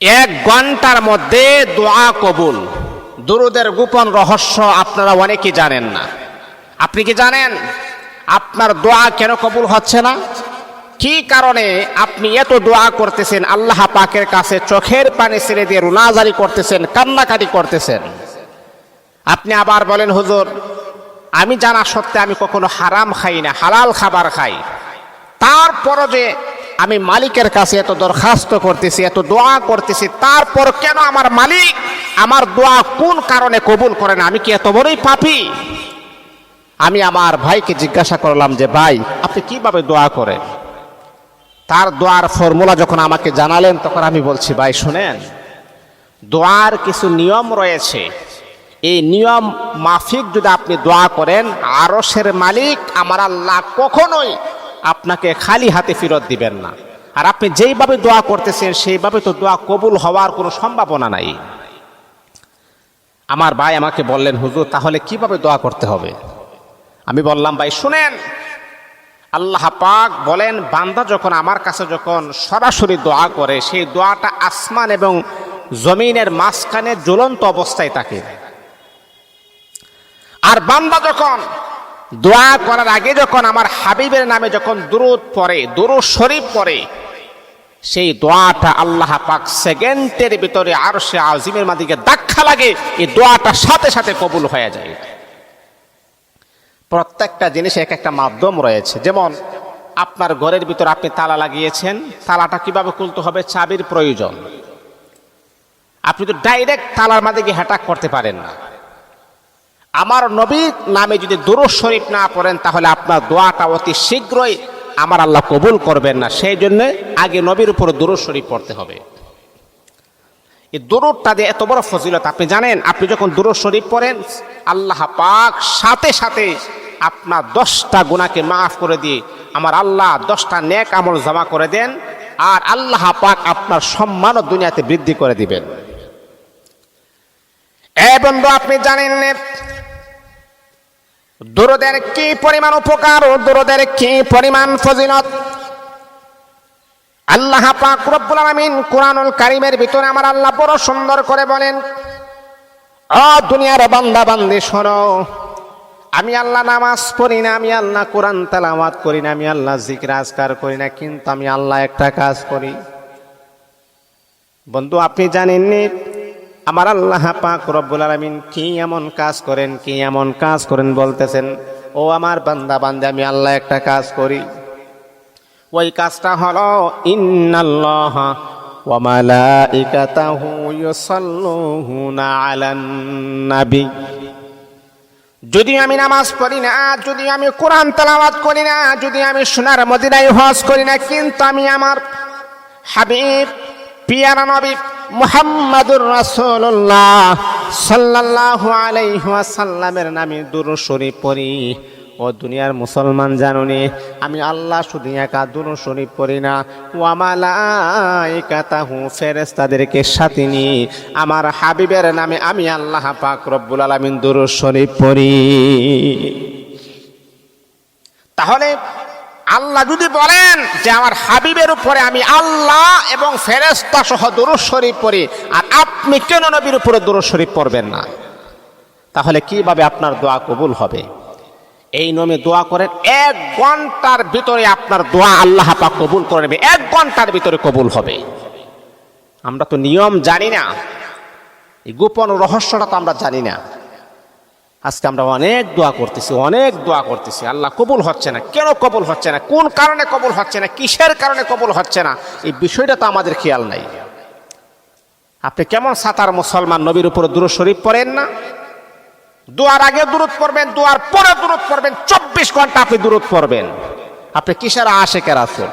এক ঘণ্টার মধ্যে দোয়া কবুল। দুরুদের গোপন রহস্য আপনারা অনেকেই জানেন না। আপনি কি জানেন আপনার দোয়া কেন কবুল হচ্ছে না? কি কারণে আপনি এত দোয়া করতেছেন, আল্লাহ পাকের কাছে চোখের পানি ছেড়ে দিয়ে রুনাজারি করতেছেন, কান্নাকাটি করতেছেন? আপনি আবার বলেন, হুজুর, আমি জানা সত্ত্বে আমি কখনো হারাম খাই না, হালাল খাবার খাই। তারপরও যে আমি মালিকের কাছে এত দরখাস্ত করতেছি, এত দোয়া করতেছি, তারপর কেন আমার মালিক আমার দোয়া কোন কারণে কবুল করে না? আমি কি এত বড়ই পাপি? আমি আমার ভাইকে জিজ্ঞাসা করলাম যে, ভাই, আপনি কীভাবে দোয়া করেন? তার দোয়ার ফর্মুলা যখন আমাকে জানালেন, তখন আমি বলছি, ভাই, শুনেন, দোয়ার কিছু নিয়ম রয়েছে। এই নিয়ম মাফিক যদি আপনি দোয়া করেন আরসের মালিক আমার আল্লাহ কখনোই আপনাকে খালি হাতে ফেরত দিবেন না। আর আপনি যেইভাবে দোয়া করতেছেন, সেইভাবে তো দোয়া কবুল হওয়ার কোনো সম্ভাবনা নাই। আমার ভাই আমাকে বললেন, হুজুর, তাহলে কীভাবে দোয়া করতে হবে? আমি বললাম, ভাই, শুনেন, আল্লাহ পাক বলেন, বান্দা যখন আমার কাছে যখন সরাসরি দোয়া করে, সেই দোয়াটা আসমান এবং জমিনের মাঝখানে জ্বলন্ত অবস্থায় থাকে। আর বান্দা যখন দোয়া করার আগে যখন আমার হাবিবের নামে যখন দুরুদ পড়ে, দুরুদ শরীফ পড়ে, সেই দোয়াটা আল্লাহ পাক সেকেন্ডের ভিতরে আর সে আজিমের মাদিকে দাক্ষা লাগে, এই দোয়াটা সাথে সাথে কবুল হয়ে যায়। প্রত্যেকটা জিনিস এক একটা মাধ্যম রয়েছে। যেমন, আপনার ঘরের ভিতর আপনি তালা লাগিয়েছেন, তালাটা কীভাবে খুলতে হবে চাবির প্রয়োজন। আপনি তো ডাইরেক্ট তালার গিয়ে হ্যাটাক করতে পারেন না। আমার নবীর নামে যদি দুরুদ শরীফ না পড়েন, তাহলে আপনার দোয়াটা অতি শীঘ্রই আমার আল্লাহ কবুল করবেন না। সেই জন্য আগে নবীর উপর দুরুদ শরীফ পড়তে হবে। এই দুরুদটা দিয়ে এত বড় ফজিলত, আপনি জানেন, আপনি যখন দুরুদ শরীফ পড়েন, আল্লাহ পাক সাথে সাথে আপনার দশটা গুণাকে মাফ করে দিয়ে আমার আল্লাহ দশটা নেক আমল জমা করে দেন, আর আল্লাহ পাক আপনার সম্মানও দুনিয়াতে বৃদ্ধি করে দিবেন। এ বন্ধু, আপনি জানেন দুরুদের কি পরিমাণ উপকার ও দুরুদের কি পরিমাণ ফজিলত? আল্লাহ পাক রব্বুল আলামিন কোরআনুল কারীমের ভিতরে আমার আল্লাহ বড় সুন্দর করে বলেন ও দুনিয়ার বান্দা বান্দি শোনো, আমি আল্লাহ নামাজ পড়ি না, আমি আল্লাহ কোরআন তেলাওয়াত করি না, আমি আল্লাহ জিকির আজকার করি না, কিন্তু আমি আল্লাহ একটা কাজ করি। বন্ধু, আপনি জানেননি আমার আল্লাহ পাক রব্বুল আলামিন কি এমন কাজ করেন, কি এমন কাজ করেন বলতেছেন, ও আমার বান্দা বান্দা, আমি আল্লাহ একটা কাজ করি। ওই কাজটা হলো, ইন্নাল্লাহ যদি আমি নামাজ পড়ি না, যদি আমি কোরআন তেলাওয়াত করি না, যদি আমি সোনার মদিনায় হজ করি না, কিন্তু আমি আমার হাবিব, পিয়ারা নবী মুহাম্মাদুর রাসূলুল্লাহ সাল্লাল্লাহু আলাইহি ওয়াসাল্লামের নামে দুরূদ শরীফ পড়ি। ও দুনিয়ার মুসলমান জানুনি, আমি আল্লাহ শুধু একা দুরূদ শরীফ পড়ি না ওয়া মালাইকাতাহু ফেরেশতাদেরকে সাথে নিয়ে আমার হাবিবের নামে আমি আল্লাহ পাক রব্বুল আলামিন দুরূদ শরীফ পড়ি। তাহলে আল্লাহ যদি বলেন যে আমার হাবিবের উপরে আমি আল্লাহ এবং ফেরেস্তা সহ দুরুদ শরীফ পড়ি, আর আপনি কেন নবীর উপরে দুরুদ শরীফ পড়বেন না? তাহলে কীভাবে আপনার দোয়া কবুল হবে? এই নিয়মে দোয়া করেন, এক ঘণ্টার ভিতরে আপনার দোয়া আল্লাহ পাক কবুল করে নেবে, এক ঘণ্টার ভিতরে কবুল হবে। আমরা তো নিয়ম জানি না, এই গোপন রহস্যটা তো আমরা জানি না। আজকে আমরা অনেক দোয়া করতেছি, অনেক দোয়া করতেছি। আল্লাহ কবুল হচ্ছে না। কেন কবুল হচ্ছে না? কোন কারণে কবুল হচ্ছে না? কিসের কারণে কবুল হচ্ছে না? এই বিষয়টা তো আমাদের খেয়াল নাই। আপনি কেমন সাতার মুসলমান নবীর উপর দূর শরীফ পড়েন না? দোয়ার আগে দূরত পড়বেন, দোয়ার পরে দূরত পড়বেন, চব্বিশ ঘণ্টা আপনি দূরত পড়বেন। আপনি কিসের আশেকের আছেন?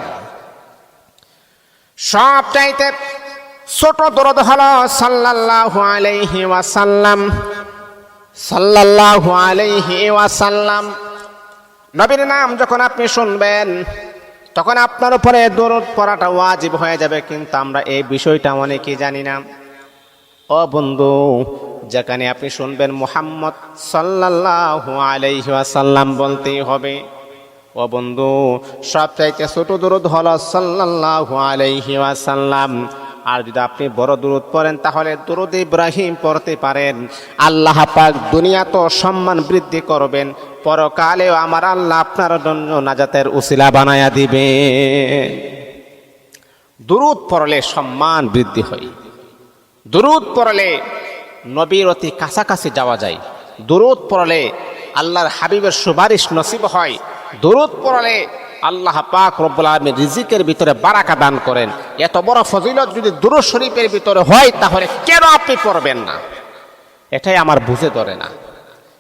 সব চাইতে ছোট দরদ হলো সাল্লাল্লাহু আলাইহি ওয়াসাল্লাম। সাল্লাল্লাহু আলাইহি ওয়াসাল্লাম। নবীর নাম যখন আপনি শুনবেন, তখন আপনার উপরে দরদ পড়াটা ওয়াজিব হয়ে যাবে, কিন্তু আমরা এই বিষয়টা অনেকেই জানি না। ও বন্ধু, যেখানে আপনি শুনবেন মুহাম্মদ সাল্লাল্লাহু আলাইহি ওয়াসাল্লাম বলতেই হবে, ও বন্ধু, সবচাইতে ছোট দরদ হলো সাল্লাল্লাহু আলাইহি ওয়াসাল্লাম। আর যদি আপনি বড় দূরত পড়েন, তাহলে দুরুদ ইব্রাহিম পড়তে পারেন। আল্লাহ পাক দুনিয়া তো সম্মান বৃদ্ধি করবেন, পরকালেও আমার আল্লাহ আপনার জন্য নাজাতের উসিলা বানায়া দিবে। দুরুদ পড়লে সম্মান বৃদ্ধি হয়। দুরুদ পড়লে নবীর অতি কাছাকাছি যাওয়া যায়। দুরুদ পড়লে আল্লাহর হাবিবের সুপারিশ নসিব হয়। দুরুদ পড়লে আল্লাহ পাক রব্বুল আলমী রিজিকের ভিতরে বারাকা দান করেন। এত বড় ফজিলত যদি দুরু শরীফের ভিতরে হয়, তাহলে কেন আপনি পড়বেন না? এটাই আমার বুঝে ধরে না।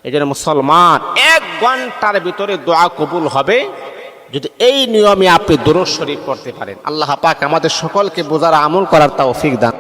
এই জন্য মুসলমান এক ঘণ্টার ভিতরে দোয়া কবুল হবে, যদি এই নিয়মে আপনি দুরুদ শরীফ পড়তে পারেন। আল্লাহ পাক আমাদের সকলকে বোঝার আমল করার তৌফিক দান।